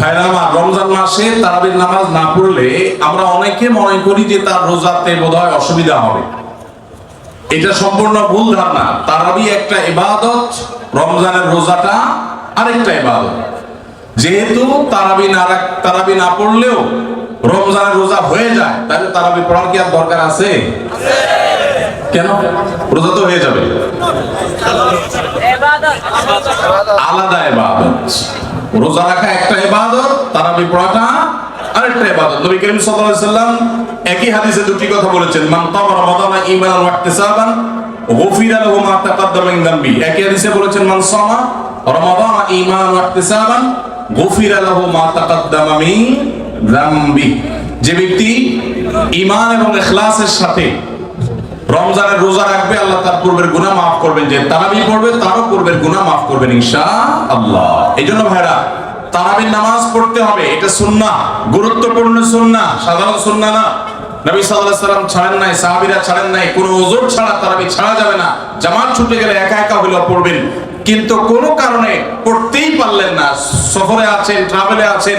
ভাইরা আমার রমজান মাসে তারাবির নামাজ না পড়লে আমরা অনেকে মনে করি যে তার রোজাতে বোধহয় অসুবিধা হবে। এটা সম্পূর্ণ ভুল ধারণা। তারাবি একটা ইবাদত রমজানের রোজাটা আরেকটা ইবাদত। যেহেতু তারাবি না তারাবি না পড়লেও রমজানের রোজা হয়ে যায় তাহলে তারাবি পড়ার কি আর দরকার আছে? কেন? রোজা তো হয়ে যাবে। আলাদা ইবাদত। রোজা রাখা একটা ইবাদত, তারাবি পড়াটা আরেকটা ইবাদত। নবী করিম সাল্লাল্লাহু আলাইহি সাল্লাম একই হাদিসে দুটি কথা বলেছেন, মান কামা রমাদানা ঈমানান ওয়া ইহতিসাবান, গুফিরা লাহু মা তাকাদ্দামা মিন যামবি একই হাদিসে বলেছেন, মান সামা রমাদানা ঈমানান ওয়া ইহতিসাবান, গুফিরা লাহু মা তাকাদ্দামা মিন যামবি যে ব্যক্তি ঈমান এবং ইখলাসের সাথে রমজানের রোজা রাখবে, আল্লাহ তার পূর্বের গুনাহ মাফ করবেন। যে তারাবি পড়বে, তারও পূর্বের গুনাহ মাফ করবেন ইনশাআল্লাহ। এই জন্য ভাইরা, তারাবির নামাজ পড়তে হবে, এটা সুন্নাহ, গুরুত্বপূর্ণ সুন্নাহ, সাধারণ সুন্নাহ না। নবী সাল্লাল্লাহু আলাইহি সাল্লাম ছাড়েন নাই, সাহাবীরা ছাড়েন নাই, কোনো ওজোর ছাড়া তারাবি ছাড়া যাবে না। জামাত ছুটে গেলে একা একা হইলেও পড়বেন। কিন্তু কোনো কারণে পড়তেই পারলেন না। সফরে আছেন ট্রাভেলে আছেন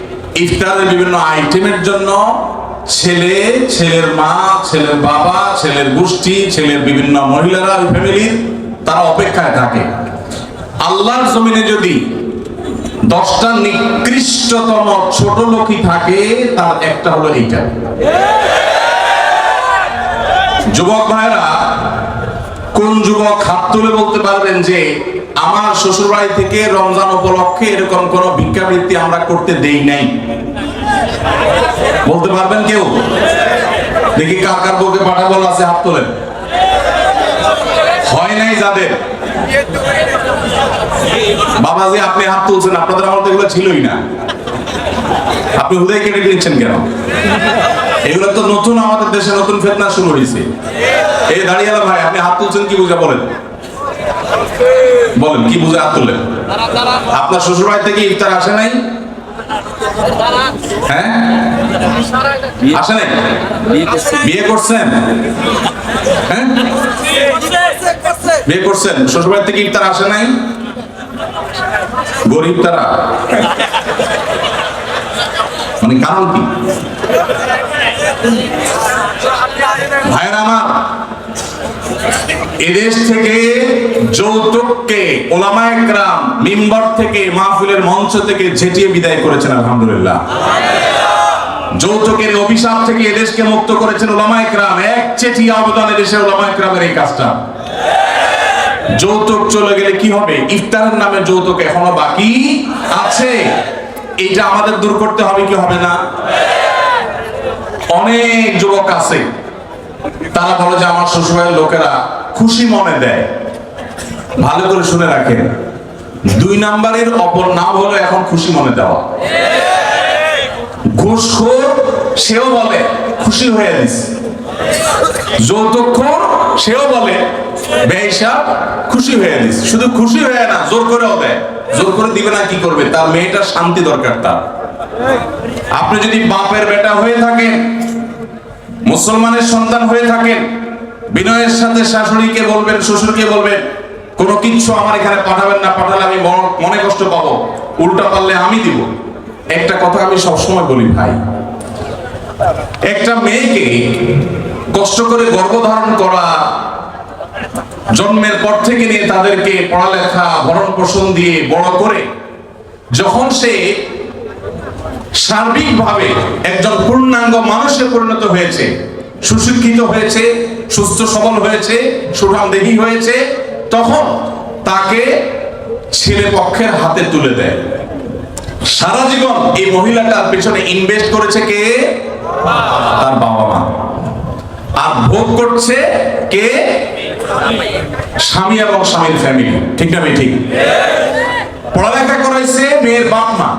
ইফতারের বিভিন্ন আইটেমের জন্য ছেলে, ছেলের মা, ছেলের বাবা, ছেলের গোষ্ঠী, ছেলের বিভিন্ন মহিলারা, ওই ফ্যামিলির তারা অপেক্ষায় থাকে। আল্লাহর জমিনে যদি দশটা নিকৃষ্টতম ছোট লোকই থাকে, তার একটা হলো এইটা। যুবক ভাইরা কোন যুবক হাত তুলে বলতে পারবেন যে আমার শ্বশুর বাড়ি থেকে রমজান উপলক্ষে এরকম কোন ভিক্ষাবৃত্তি আমরা করতে দেই নাই। বলতে পারবেন কেউ? দেখি কার কার বউকে পাঠাবো আছে হাত তোলেন। হয় নাই যাদের? বাবাজি, আপনি হাত তুলছেন, আপনাদের আমার তো এগুলো ছিলই না। আপনি হুদাই কেটে দিচ্ছেন কেন? এগুলো তো নতুন আমাদের দেশে নতুন ফেতনা শুরু হয়েছে এই দাঁড়িয়ে ভাই, আপনি হাত তুলছেন কি বুঝা বলেন? বলেন, কি বুঝে হাত তুললেন আপনার শ্বশুর বাড়ি থেকে ইফতার আসে নাই? হ্যাঁ? আসে নাই? বিয়ে করছেন? হ্যাঁ? বিয়ে করছেন? শ্বশুর বাড়ি থেকে ইফতার আসে নাই? গরিব তারা? মানে কারণ কি? ভাইয়ের আমার এদেশ থেকে যৌতুককে ওলামায়ে গ্রাম মিম্বর থেকে, মাহফিলের মঞ্চ থেকে ঝেঁটিয়ে বিদায় করেছেন, আলহামদুলিল্লাহ। যৌতুকের অভিশাপ থেকে এদেশকে মুক্ত করেছেন ওলামায়ে গ্রাম এক চেটি অবদান এদেশে ওলামায়ে গ্রামের এই কাজটা। যৌতুক চলে গেলে কি হবে? ইফতারের নামে যৌতুক এখনও বাকি আছে। এটা আমাদের দূর করতে হবে, কি হবে না? অনেক যুবক আছে, তারা বলে যে আমার শ্বশুরের লোকেরা খুশি মনে দেয়। ভালো করে শুনে রাখেন। দুই নাম্বারের অপর নাম হলো এখন খুশি মনে দেওয়া। ঘুষখোর, সেও বলে, খুশি হয়ে দিছে যৌতুকখোর, সেও বলে বেহিসাব খুশি হয়ে দিস শুধু খুশি হয়ে না, জোর করেও দেয়। জোর করে দিবে না, কি করবে? তার মেয়েটার শান্তি দরকার তার। আপনি যদি বাপের বেটা হয়ে থাকেন, মুসলমানের সন্তান হয়ে থাকেন বিনয়ের সাথে শাশুড়িকে বলবেন, শ্বশুরকে বলবেন, কোনো কিচ্ছু আমার এখানে পাঠাবেন না, পাঠালে আমি মনে কষ্ট পাবো। উল্টা পারলে আমি দিব। একটা কথা আমি সবসময় বলি, ভাই, একটা মেয়েকে কষ্ট করে গর্ভধারণ করা, জন্মের পর থেকে নিয়ে তাদেরকে পড়ালেখা ভরণ পোষণ দিয়ে বড় করে, যখন সে সার্বিকভাবে একজন পূর্ণাঙ্গ মানুষে পরিণত হয়েছে, সুশিক্ষিত হয়েছে সুস্থ সবল হয়েছে সুঠামদেহী হয়েছে, তখন তাকে ছেলে পক্ষের হাতে তুলে দেয়। সারা জীবন এই মহিলাটার পেছনে ইনভেস্ট করেছে কে? তার বাবা মা। আর ভোগ করছে কে? স্বামী এবং স্বামীর ফ্যামিলি ঠিক না ঠিক? পড়ালেখা করাইছে মেয়ের বাপ মা।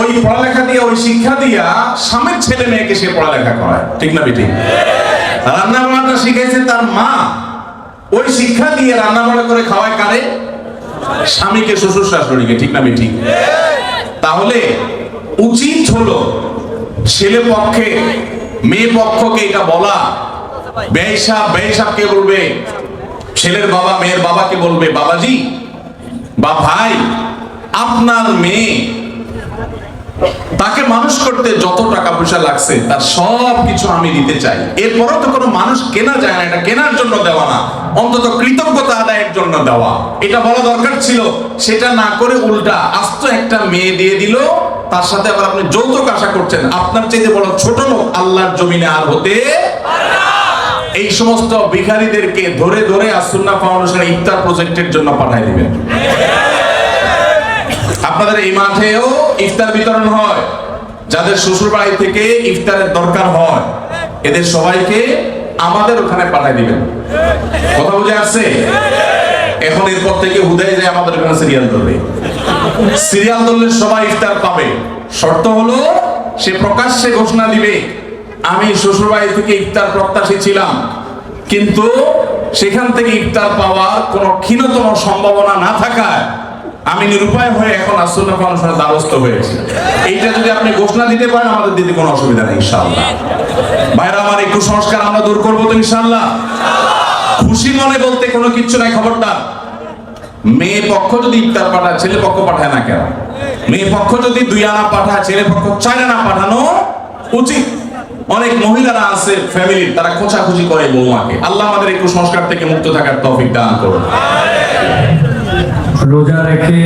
ওই পড়ালেখা দিয়ে, ওই শিক্ষা দিয়া স্বামীর ছেলে মেয়েকে সে পড়ালেখা করায়। ঠিক না বেটি রান্না বান্নাটা শিখাইছে তার মা। ওই শিক্ষা দিয়ে রান্না বান্না করে খাওয়ায় কারে? স্বামীকে, শ্বশুর শাশুড়িকে, ঠিক না বেটি তাহলে উচিত হলো ছেলে পক্ষে, মেয়ে পক্ষকে এটা বলা। বেসাব বেসাবকে বলবে? ছেলের বাবা, মেয়ের বাবাকে বলবে? বাবাজি, বা ভাই, আপনার মেয়ে তাকে মানুষ করতে যত টাকা পয়সা লাগছে, তার সব কিছু আমি দিতে চাই। এরপরও তো কোনো মানুষ কেনা যায় না, এটা কেনার জন্য দেওয়া না। অন্তত কৃতজ্ঞতা আদায়ের জন্য দেওয়া। এটা বলা দরকার ছিল, সেটা না করে উল্টা আস্ত একটা মেয়ে দিয়ে দিল, তার সাথে আবার আপনি যৌতুক আশা করছেন। আপনার চাইতে বড় ছোট লোক আল্লাহর জমিনে আর হতে এই সমস্ত ভিখারীদেরকে ধরে ধরে আসুন্না ফাউন্ডেশন ইফতার প্রজেক্টের জন্য পাঠাই দিবেন। আপনাদের এই মাঠেও ইফতার বিতরণ হয়, যাদের শ্বশুর বাড়ি থেকে ইফতারের দরকার হয়, এদের সবাইকে আমাদের ওখানে পাঠাই দিবেন। কথা বুঝে আসছে? এখন এরপর থেকে হুদায় যায় আমাদের ওখানে সিরিয়াল ধরবে। সিরিয়াল ধরলে সবাই ইফতার পাবে। শর্ত হলো, সে প্রকাশ্যে ঘোষণা দিবে, আমি শ্বশুর বাড়ি থেকে ইফতার প্রত্যাশী ছিলাম, কিন্তু সেখান থেকে ইফতার পাওয়ার কোনো ক্ষীণতম সম্ভাবনা না থাকায় আমি নিরুপায় হয়ে এখন আসুন্না ফাউন্ডেশনের দ্বারস্থ হয়েছি। এইটা যদি আপনি ঘোষণা দিতে পারেন, আমাদের দিতে কোনো অসুবিধা নেই, ইনশাআল্লাহ। ভাইরা, আমার একটু সংস্কার আমরা দূর করব তো, ইনশাআল্লাহ। খুশি মনে বলতে কোনো কিচ্ছু নাই, খবরদার। মেয়ে পক্ষ যদি ইফতার পাঠায়, ছেলে পক্ষ পাঠায় না কেন? মেয়ে পক্ষ যদি দুই আনা পাঠায়, ছেলে পক্ষ চার আনা পাঠানো উচিত। অনেক মহিলারা আছে ফ্যামিলির তারা খোঁচাখুচি করে বৌমাকে। আল্লাহ আমাদের একটু সংস্কার থেকে মুক্ত থাকার তৌফিক দান করুন। রোজা রেখে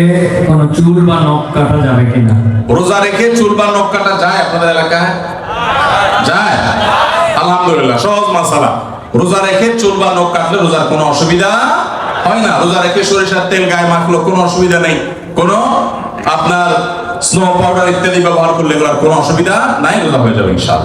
কোনো চুল বা নখ কাটা যাবে কিনা? রোজা রেখে চুল বা নখ কাটা যায় আপনাদের এলাকায়? যায়। আলহামদুলিল্লাহ, সহজ মাসালা। রোজা রেখে চুল বা নখ কাটলে রোজার কোনো অসুবিধা হয় না। রোজা রেখে সরিষার তেল গায়ে মাখলো কোনো অসুবিধা নেই। কোনো আপনার স্নো পাউডার ইত্যাদি ব্যবহার করলে এগুলোর কোনো অসুবিধা নাই, রোজা হয়ে যাবে ইনশাআল্লাহ।